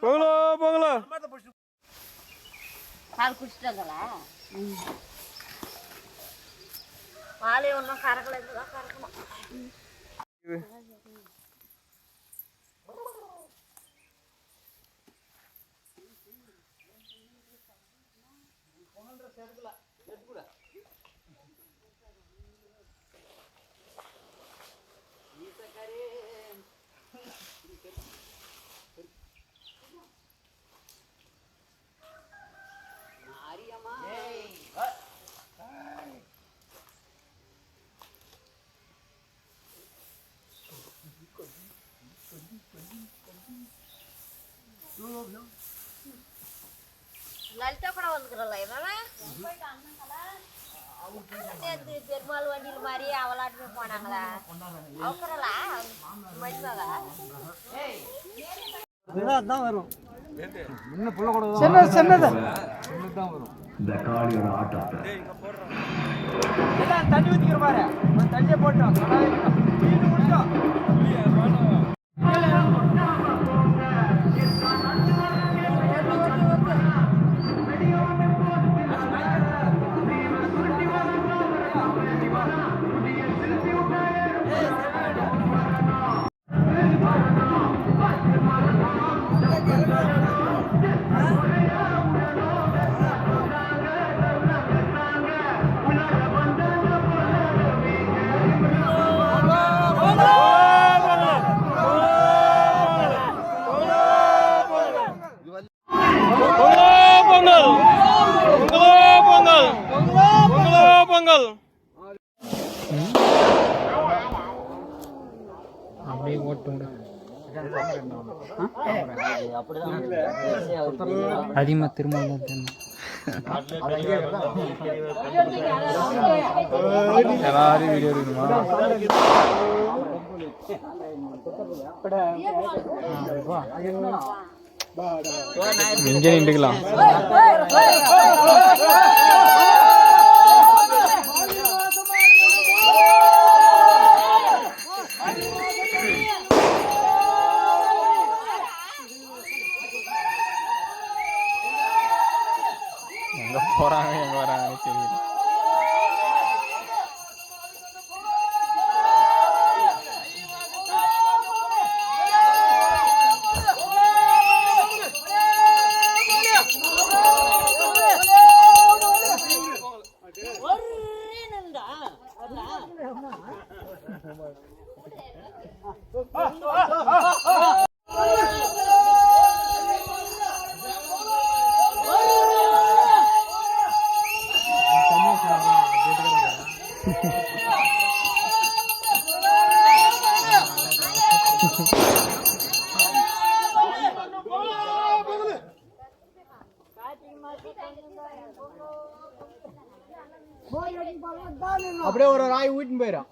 போங்களா போங்களா பால் குடிச்சிட்டாங்களா பாலே ஒன்றும் கறக்கல இதுதான் கறக்கணும். லலிதா கூட வந்துக்கிறல்ல நேற்று பெருமாள் வண்டியில் மாதிரி அவளாட்டுமே போனாங்களா? அவக்கிறலா மடிவாங்க தான் வரும். சின்னது. சின்னது இந்த காளியோட தண்ணி ஊற்றிக்கிற பாரு. தண்ணியை போட்டோம் மீன் விட்டோம் அப்படியே அதிகமா திரும்ப எல்லாரும் வீடியோ எடுக்கணுமா இங்கே நின்றுக்கலாம் Enggak orang yang orang itu. அப்படியே ஒரு ராய் ஊட்டின்னு போயிடும்.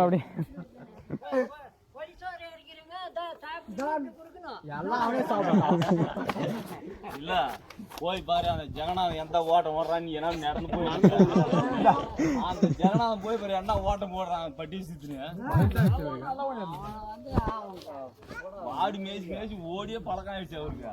அப்படி. எல்லாம் சாப்பிடலாம் இல்ல போய் பாரு அந்த ஜெகநாதன் எந்த ஓட்டம் ஓடுறான்னு நீ என்ன நடந்து போய் அந்த ஜெகநாதன் போய் பாரு என்ன ஓட்டம் போடுறான் பட்டி சுத்துன்னு ஆடி மேய்ச்சி மேய்ச்சி ஓடியே பழக்கம் ஆயிடுச்சு அவருக்கு.